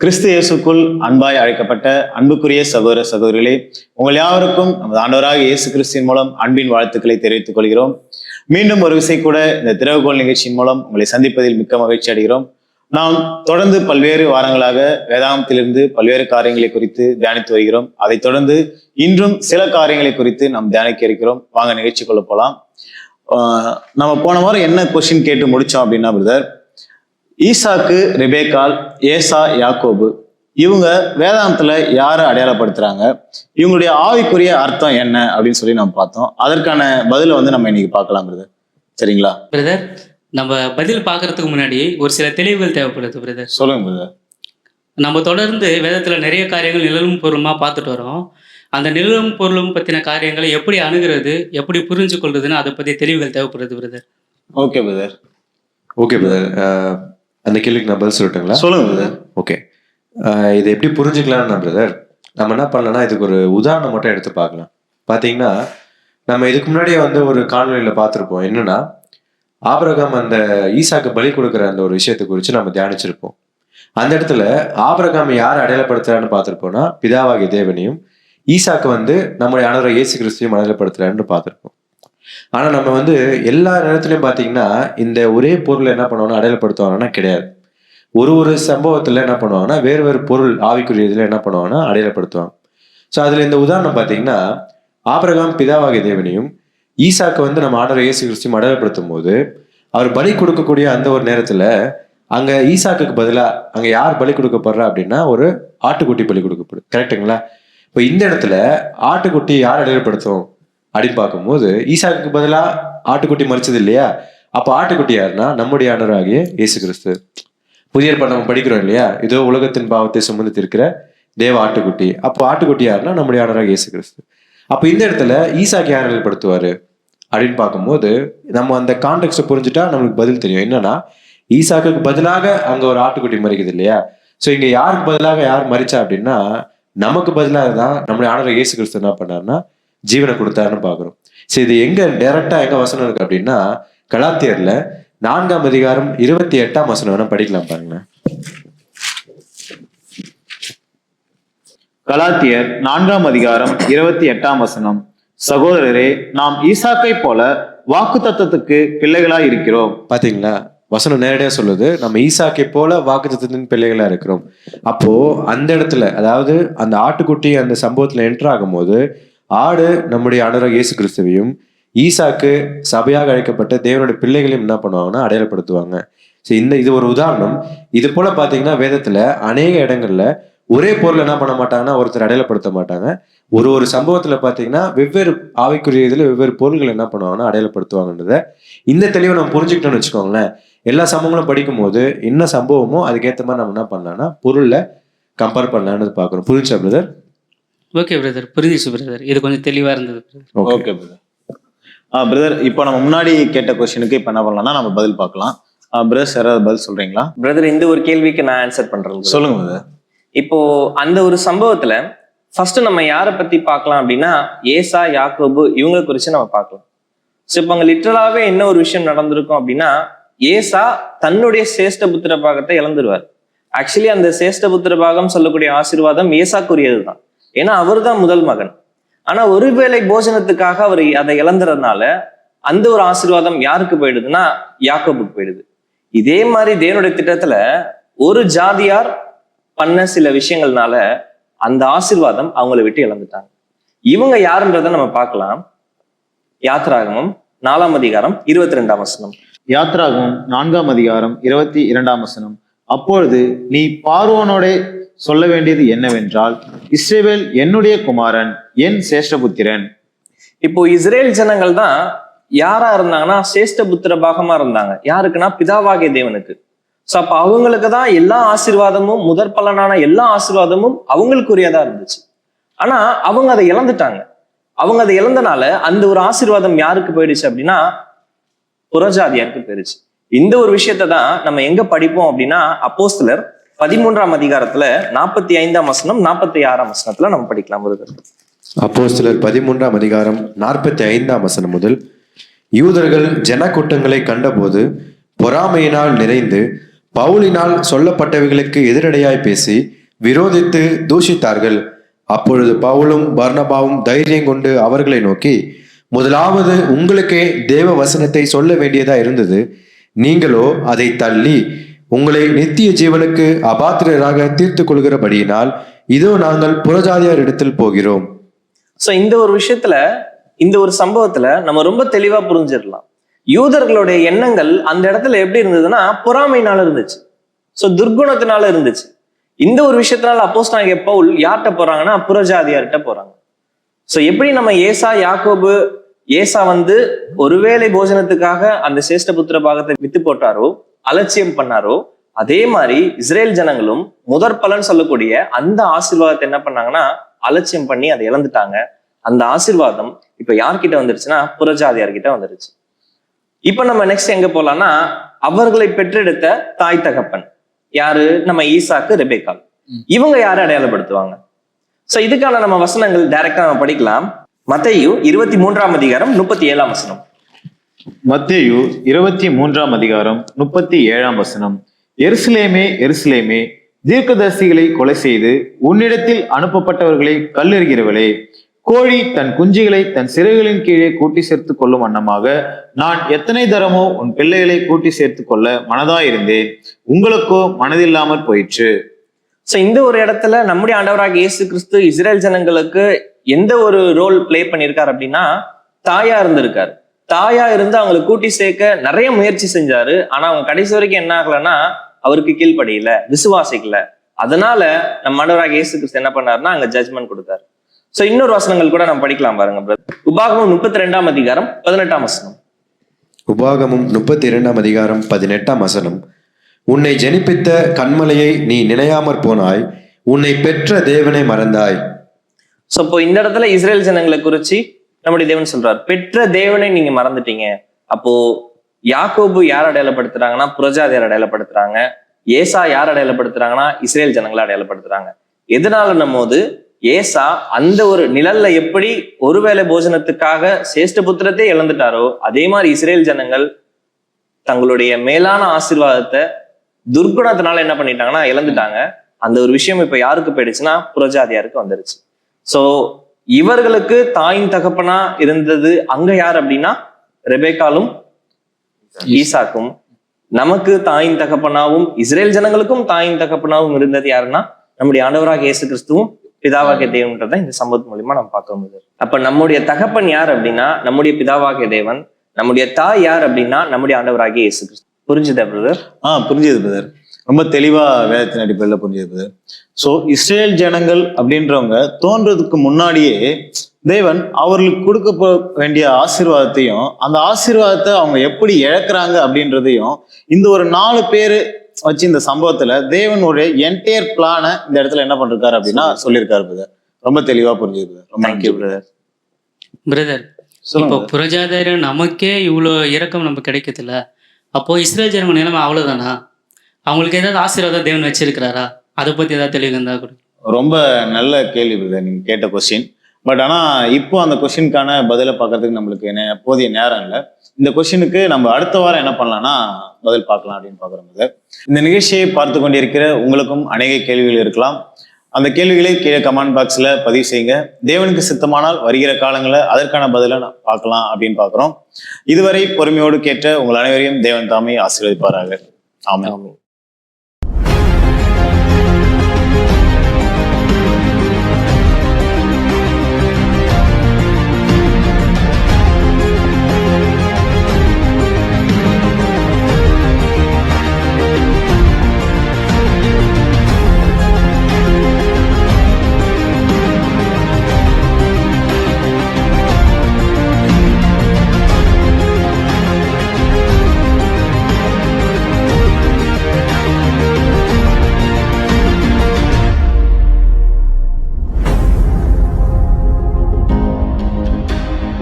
கிறிஸ்து இயேசுக்குள் அன்பாய் அழைக்கப்பட்ட அன்புக்குரிய சகோதர சகோதரிகளே உங்கள் யாவருக்கும் நமது ஆண்டவராக இயேசு கிறிஸ்தின் மூலம் அன்பின் வாழ்த்துக்களை தெரிவித்துக் கொள்கிறோம். மீண்டும் ஒரு விசை கூட இந்த திறவுகோல் நிகழ்ச்சியின் மூலம் உங்களை சந்திப்பதில் மிக்க மகிழ்ச்சி அடைகிறோம். நாம் தொடர்ந்து பல்வேறு வாரங்களாக வேதாந்தத்திலிருந்து பல்வேறு காரியங்களை குறித்து தியானித்து வருகிறோம். அதைத் தொடர்ந்து இன்றும் சில காரியங்களை குறித்து நாம் தியானிக்க இருக்கிறோம். வாங்க நிகழ்ச்சிக்குள்ள போலாம் போகலாம் நம்ம போன வாரம் என்ன கொஸ்டின் கேட்டு முடிச்சோம் அப்படின்னா பிரதர் ஈசாக்கு ரெபேக்கால் ஏசா யாக்கோபு. இவங்க வேதாந்தத்துல யாரை அடையாளப்படுத்துறாங்க? இவங்களுடைய ஆவிக்குரிய அர்த்தம் என்ன அப்படின்னு சொல்லி நம்ம பார்த்தோம். அதற்கான பதிலை வந்து நம்ம இன்னைக்கு பார்க்கலாம் பிரதர் சரிங்களா? பிரதர் நம்ம பதில் பார்க்கறதுக்கு முன்னாடி ஒரு சில தெளிவுகள் தேவைப்படுது பிரதர் சொல்லுங்க பிரதர் நம்ம தொடர்ந்து வேதத்தில் நிறைய காரியங்கள் நிழலும் பொருளுமா பார்த்துட்டு வரோம். அந்த நிழலும் பொருளும் பற்றின காரியங்களை எப்படி அணுகிறது எப்படி புரிஞ்சு கொள்றதுன்னு அதை பற்றி தெளிவுகள் தேவைப்படுது brother okay brother okay brother அந்த கேள்விக்கு நான் பதில் சொல்லட்டுங்களா? சொல்லுங்க ஓகே. இதை எப்படி புரிஞ்சுக்கலாம்னா பிரதர் நம்ம என்ன பண்ணலாம்னா இதுக்கு ஒரு உதாரணம் மட்டும் எடுத்து பார்க்கலாம். பார்த்தீங்கன்னா நம்ம இதுக்கு முன்னாடியே வந்து ஒரு காணொலியில் பார்த்துருப்போம். என்னன்னா ஆபிரகாம் அந்த ஈசாக்கு பலி கொடுக்குற அந்த ஒரு விஷயத்தை குறித்து நம்ம தியானிச்சிருப்போம். அந்த இடத்துல ஆபிரகாம் யார் அடையாளப்படுத்துறான்னு பார்த்துருப்போம்னா பிதாவாகிய தேவனையும் ஈசாக்கு வந்து நம்முடைய ஆண்டவரை இயேசு கிறிஸ்துவையும் அடையாளப்படுத்துறான்னு பார்த்துருப்போம். ஆனால் நம்ம வந்து எல்லா நேரத்துலையும் பார்த்தீங்கன்னா இந்த ஒரே பொருளை என்ன பண்ணுவாங்கன்னா அடையாளப்படுத்துவாங்கன்னா கிடையாது. ஒரு ஒரு சம்பவத்தில் என்ன பண்ணுவாங்கன்னா வேறு வேறு பொருள் ஆவிக்குரிய இதில் என்ன பண்ணுவாங்கன்னா அடையாளப்படுத்துவாங்க ஸோ அதில் இந்த உதாரணம் பார்த்தீங்கன்னா ஆபிரகாம் பிதாவாகிய தேவனையும் ஈசாக்கு வந்து நம்ம ஆடர் இயேசு கிறிஸ்தியும் அடையாளப்படுத்தும் போது அவர் பலி கொடுக்கக்கூடிய அந்த ஒரு நேரத்தில் அங்கே ஈசாக்குக்கு பதிலாக அங்கே யார் பலி கொடுக்கப்படுறா அப்படின்னா ஒரு ஆட்டுக்குட்டி பலி கொடுக்கப்படும் கரெக்டுங்களா இப்போ இந்த இடத்துல ஆட்டுக்குட்டி யார் அடையாளப்படுத்தும் அப்படின்னு பார்க்கும்போது ஈசாக்கு பதிலாக ஆட்டுக்குட்டி மறிச்சது இல்லையா? அப்போ ஆட்டுக்குட்டி யாருன்னா நம்முடைய ஆண்டவராகிய இயேசு கிறிஸ்து புதிய ஏற்பாடு நம்ம படிக்கிறோம் இல்லையா? இதோ உலகத்தின் பாவத்தை சுமந்து இருக்கிற தேவ ஆட்டுக்குட்டி. அப்போ ஆட்டுக்குட்டி யாருன்னா நம்முடைய ஆண்டவராக இயேசு கிறிஸ்து அப்போ இந்த இடத்துல ஈசாக்கு யார் அடையாளப்படுத்துவாரு அப்படின்னு பார்க்கும்போது நம்ம அந்த கான்டெக்ட்டை புரிஞ்சுட்டா நம்மளுக்கு பதில் தெரியும். என்னன்னா ஈசாக்கு பதிலாக அங்க ஒரு ஆட்டுக்குட்டி மறிக்குது இல்லையா? ஸோ இங்க யாருக்கு பதிலாக யார் மறிச்சா அப்படின்னா நமக்கு பதிலாக தான் நம்முடைய ஆண்டவர் இயேசு கிறிஸ்து என்ன பண்ணாருன்னா ஜீவனை கொடுத்தாருன்னு பார்க்குறோம். சரி இது எங்க டைரக்டா எங்க வசனம் இருக்கு அப்படின்னா கலாத்தியர்ல நான்காம் அதிகாரம் இருபத்தி எட்டாம் வசனம் வேணா படிக்கலாம் பாருங்க கலாத்தியர் நான்காம் அதிகாரம் இருபத்தி எட்டாம் வசனம். சகோதரரே நாம் ஈசாக்கை போல வாக்கு தத்தத்துக்கு பிள்ளைகளாய் இருக்கிறோம். பாத்தீங்களா? வசனம் நேரடியா சொல்லுது நம்ம ஈசாக்கை போல வாக்குத்தத்தின் பிள்ளைகளா இருக்கிறோம். அப்போ அந்த இடத்துல அதாவது அந்த ஆட்டுக்குட்டி அந்த சம்பவத்துல என்டர் ஆகும்போது ஆடு நம்முடைய அனுரக இயேசு கிறிஸ்துவையும் ஈசாக்கு சபையாக அழைக்கப்பட்ட தேவனுடைய பிள்ளைகளையும் என்ன பண்ணுவாங்கன்னா அடையாளப்படுத்துவாங்க. ஸோ இந்த இது ஒரு உதாரணம். இது போல பாத்தீங்கன்னா வேதத்துல அநேக இடங்கள்ல ஒரே பொருள் என்ன பண்ண மாட்டாங்கன்னா ஒருத்தர் அடையாளப்படுத்த மாட்டாங்க. ஒரு ஒரு சம்பவத்துல பாத்தீங்கன்னா வெவ்வேறு ஆவிக்குரிய இதுல வெவ்வேறு பொருள்கள் என்ன பண்ணுவாங்கன்னா அடையாளப்படுத்துவாங்கன்றத இந்த தெளிவை நம்ம புரிஞ்சுக்கிட்டோம்னு வச்சுக்கோங்களேன். எல்லா சம்பவங்களும் படிக்கும்போது என்ன சம்பவமோ அதுக்கேற்ற மாதிரி நம்ம என்ன பண்ணலாம்னா பொருள்ல கம்பேர் பண்ணலான்னு பார்க்குறோம் புரிஞ்சா பிரதர் ஓகே பிரதர் புரிஞ்சிச்சு பிரதர் இது கொஞ்சம் தெளிவாக இருந்தது. ஓகே பிரதர் பிரதர் இப்போ நம்ம முன்னாடி கேட்ட கொஸ்டினுக்கு இப்போ என்ன பண்ணலாம்னா நம்ம பதில் பார்க்கலாம். பிரதர் யாராவது பதில் சொல்றீங்களா? பிரதர் இந்த ஒரு கேள்விக்கு நான் ஆன்சர் பண்றேன். சொல்லுங்க பிரதர் இப்போ அந்த ஒரு சம்பவத்துல ஃபர்ஸ்ட் நம்ம யாரை பத்தி பார்க்கலாம் அப்படின்னா ஏசா யாக்கோபு இவங்களை குறிச்சு நம்ம பார்க்கலாம். ஸோ இப்போ அங்க லிட்டரலாவே என்ன ஒரு விஷயம் நடந்திருக்கும் அப்படின்னா ஏசா தன்னுடைய சேஷ்ட புத்திர பாகத்தை இழந்துருவார். ஆக்சுவலி அந்த சேஷ்ட புத்திர பாகம் சொல்லக்கூடிய ஆசீர்வாதம் ஏசாக்குரியது தான் ஏன்னா அவர் தான் முதல் மகன். ஆனா ஒருவேளை போஜனத்துக்காக அவர் அதை இழந்துறதுனால அந்த ஒரு ஆசீர்வாதம் யாருக்கு போயிடுதுன்னா யாக்கோபுக்கு போயிடுது. இதே மாதிரி தேவனுடைய திட்டத்துல ஒரு ஜாதியார் பண்ண சில விஷயங்கள்னால அந்த ஆசீர்வாதம் அவங்கள விட்டு இழந்துட்டாங்க. இவங்க யாருன்றதை நம்ம பார்க்கலாம். யாத்ராகமம் நாலாம் அதிகாரம் இருபத்தி ரெண்டாம் வசனம். யாத்ராகமம் நான்காம் அதிகாரம் இருபத்தி இரண்டாம் வசனம். அப்பொழுது நீ பார்வோனோட சொல்ல வேண்டியது என்னவென்றால் இஸ்ரேவேல் என்னுடைய குமாரன் என் சேஷ்டபுத்திரன். இப்போ இஸ்ரேல் ஜனங்கள் தான் யாரா இருந்தாங்கன்னா சேஷ்டபுத்திர பாகமா இருந்தாங்க. யாருக்குன்னா? பிதாவாகிய தேவனுக்கு. சோ அப்ப அவங்களுக்கு தான் எல்லா ஆசீர்வாதமும் முதற் பலனான எல்லா ஆசீர்வாதமும் அவங்களுக்குரியதா இருந்துச்சு. ஆனா அவங்க அதை இழந்துட்டாங்க. அவங்க அதை இழந்தனால அந்த ஒரு ஆசீர்வாதம் யாருக்கு போயிடுச்சு அப்படின்னா புறஜாதியாருக்கு போயிடுச்சு. இந்த ஒரு விஷயத்தை தான் நம்ம எங்க படிப்போம் அப்படின்னா அப்போஸ்தலர் பதிமூன்றாம் அதிகாரத்துல நாற்பத்தி ஐந்தாம் வசனம் நாற்பத்தி ஆறாம் வசனத்துல நம்ம படிக்கலாம் முருகர். அப்போ சிலர் பதிமூன்றாம் அதிகாரம் நாற்பத்தி ஐந்தாம் வசனம் முதல் யூதர்கள் ஜனக்கூட்டங்களை கண்டபோது பொறாமையினால் நிறைந்து பவுலினால் சொல்லப்பட்டவைகளுக்கு எதிரடையாய் பேசி விரோதித்து தூஷித்தார்கள். அப்பொழுது பவுலும் பர்ணபாவும் தைரியம் கொண்டு அவர்களை நோக்கி முதலாவது உங்களுக்கே தேவ வசனத்தை சொல்ல வேண்டியதா இருந்தது. நீங்களோ அதை தள்ளி உங்களை நித்திய ஜீவனுக்கு அபாத்திரராக தீர்த்து கொள்கிறபடியினால் இதோ நாங்கள் புறஜாதியார் இடத்தில் போகிறோம். சோ இந்த ஒரு விஷயத்துல இந்த ஒரு சம்பவத்துல நம்ம ரொம்ப தெளிவா புரிஞ்சிடலாம். யூதர்களுடைய எண்ணங்கள் அந்த இடத்துல எப்படி இருந்ததுன்னா பொறாமைனால இருந்துச்சு. சோ துர்குணத்தினால இருந்துச்சு. இந்த ஒரு விஷயத்தினால அப்போஸ் நாங்க பவுல் யார்கிட்ட போறாங்கன்னா புறஜாதியார்கிட்ட போறாங்க. சோ எப்படி நம்ம ஏசா யாக்கோபு ஏசா வந்து ஒருவேளை போஜனத்துக்காக அந்த சேஷ்ட புத்திர பாகத்தை வித்து போட்டாரோ அலட்சியம் பண்ணாரோ அதே மாதிரி இஸ்ரேல் ஜனங்களும் முதற் பலன் சொல்லக்கூடிய அந்த ஆசீர்வாதத்தை என்ன பண்ணாங்கன்னா அலட்சியம் பண்ணி அதை இழந்துட்டாங்க. அந்த ஆசீர்வாதம் இப்ப யார்கிட்ட வந்துருச்சுன்னா புறஜாதியார்கிட்ட வந்துருச்சு. இப்ப நம்ம நெக்ஸ்ட் எங்க போலாம்னா அவர்களை பெற்றெடுத்த தாய் தகப்பன். யாரு? நம்ம ஈசாக்கு ரெபேக்கால் இவங்க யாரை அடையாளப்படுத்துவாங்க? சோ இதுக்கான நம்ம வசனங்கள் டைரக்டா நம்ம படிக்கலாம். மத்தேயு இருபத்தி மூன்றாம் அதிகாரம் முப்பத்தி ஏழாம் வசனம். மத்தேயு இருபத்தி மூன்றாம் அதிகாரம் முப்பத்தி ஏழாம் வசனம். எருசலேமே எருசலேமே தீர்க்கதரிசிகளை கொலை செய்து உன்னிடத்தில் அனுப்பப்பட்டவர்களை கல்லெறிகிறவளே கோழி தன் குஞ்சுகளை தன் சிறைகளின் கீழே கூட்டி சேர்த்து கொள்ளும் வண்ணமாக நான் எத்தனை தரமோ உன் பிள்ளைகளை கூட்டி சேர்த்து கொள்ள மனதாயிருந்தேன். உங்களுக்கோ மனதில்லாமற் போயிற்று. சோ இந்த ஒரு இடத்துல நம்முடைய ஆண்டவராக இயேசு கிறிஸ்து இஸ்ரேல் ஜனங்களுக்கு எந்த ஒரு ரோல் ப்ளே பண்ணியிருக்காரு அப்படின்னா தாயா இருந்திருக்காரு. தாயா இருந்து அவங்களை கூட்டி சேர்க்க நிறைய முயற்சி செஞ்சாரு. ஆனா அவங்க கடைசி வரைக்கும் என்ன ஆகலைன்னா அவருக்கு கீழ்ப்படியில விசுவாசிக்கல. அதனால நம்ம ஆண்டவராக இயேசு கிறிஸ்து என்ன பண்ணாருன்னா அங்க ஜட்மெண்ட் கொடுத்தாரு. சோ இன்னொரு வசனங்கள் கூட நம்ம படிக்கலாம் பாருங்க brother. உபாகமும் முப்பத்தி ரெண்டாம் அதிகாரம் பதினெட்டாம் வசனம். உபாகமும் முப்பத்தி இரண்டாம் அதிகாரம் பதினெட்டாம் வசனம். உன்னை ஜெனிப்பித்த கண்மலையை நீ நினையாமற் போனாய். உன்னை பெற்ற தேவனை மறந்தாய். ஸோ இப்போ இந்த இடத்துல இஸ்ரேல் ஜனங்களை குறிச்சு நம்முடைய தேவன் சொல்றார். பெற்ற தேவனை நீங்க மறந்துட்டீங்க. அப்போ யாக்கோபு யார் அடையாளப்படுத்துறாங்கன்னா புரஜாதியார் அடையாளப்படுத்துறாங்க? ஏசா யார் அடையாளப்படுத்துறாங்கன்னா இஸ்ரேல் ஜனங்களை அடையாளப்படுத்துறாங்க. எதனால போது ஏசா அந்த ஒரு நிழல்ல எப்படி ஒருவேளை போஜனத்துக்காக சேஷ்ட புத்திரத்தை இழந்துட்டாரோ அதே மாதிரி இஸ்ரேல் ஜனங்கள் தங்களுடைய மேலான ஆசீர்வாதத்தை துர்குணத்தினால என்ன பண்ணிட்டாங்கன்னா இழந்துட்டாங்க. அந்த ஒரு விஷயம் இப்ப யாருக்கு போயிடுச்சுன்னா புரஜாதியாருக்கு வந்துருச்சு. சோ இவர்களுக்கு தாயின் தகப்பனா இருந்தது அங்க யார் அப்படின்னா ரெபேக்காலும் ஈசாக்கும். நமக்கு தாயின் தகப்பனாவும் இஸ்ரேல் ஜனங்களுக்கும் தாயின் தகப்பனாவும் இருந்தது யாருன்னா நம்முடைய ஆண்டவராக இயேசு கிறிஸ்துவும் பிதாவாகிய தேவன்றதை இந்த சம்பவத்து மூலியமா நம்ம பார்க்க முடியுது. அப்ப நம்முடைய தகப்பன் யார் அப்படின்னா நம்முடைய பிதாவாகிய தேவன் நம்முடைய தாய் யார் அப்படின்னா நம்முடைய ஆண்டவராகிய இயேசு கிறிஸ்து புரிஞ்சுதா பிரதர் ஆ புரிஞ்சது பிரதர் ரொம்ப தெளிவா வேதத்தின் அடிப்படையில் புரிஞ்சது. பிரதர் ஸோ இஸ்ரேல் ஜனங்கள் அப்படின்றவங்க தோன்றதுக்கு முன்னாடியே தேவன் அவர்களுக்கு கொடுக்க வேண்டிய ஆசீர்வாதத்தையும் அந்த ஆசீர்வாதத்தை அவங்க எப்படி இழக்கிறாங்க அப்படின்றதையும் இந்த ஒரு நாலு பேர் வச்சு இந்த சம்பவத்துல தேவனுடைய என்டையர் பிளானை இந்த இடத்துல என்ன பண்ணிருக்காரு அப்படின்னா சொல்லியிருக்காரு பிரதர் ரொம்ப தெளிவா brother. ரொம்ப நன்றி பிரதர் பிரதர் இப்போ புரஜாதாரம் நமக்கே இவ்வளோ இரக்கம் நமக்கு கிடைக்குதுல்ல? அப்போ இஸ்ரேல் ஜனங்க நிலைமை அவ்வளோதானா அவங்களுக்கு ஏதாவது ஆசீர்வாதம் தேவன் வச்சிருக்கிறாரா? அதை பத்தி ஏதாவது தெளிவு இருந்தா கூட. ரொம்ப நல்ல கேள்வி பிரதர் நீங்க கேட்ட கொஸ்டின் பட் ஆனா இப்போ அந்த கொஸ்டினுக்கான பதிலை பார்க்கறதுக்கு நம்மளுக்கு நே- போதிய நேரம் இல்லை. இந்த கொஸ்டினுக்கு நம்ம அடுத்த வாரம் என்ன பண்ணலாம்னா பதில் பார்க்கலாம் அப்படின்னு பார்க்குறோம் இந்த நிகழ்ச்சியை பார்த்து கொண்டிருக்கிற உங்களுக்கும் அநேக கேள்விகள் இருக்கலாம். அந்த கேள்விகளை கீழே கமெண்ட் பாக்ஸ்ல பதிவு செய்யுங்க. தேவனுக்கு சித்தமானால் வருகிற காலங்களில் அதற்கான பதிலை நான் பார்க்கலாம் அப்படின்னு பார்க்குறோம். இதுவரை பொறுமையோடு கேட்ட உங்கள் அனைவரையும் தேவன் தாமே ஆசீர்வதிப்பாராக. ஆமென்.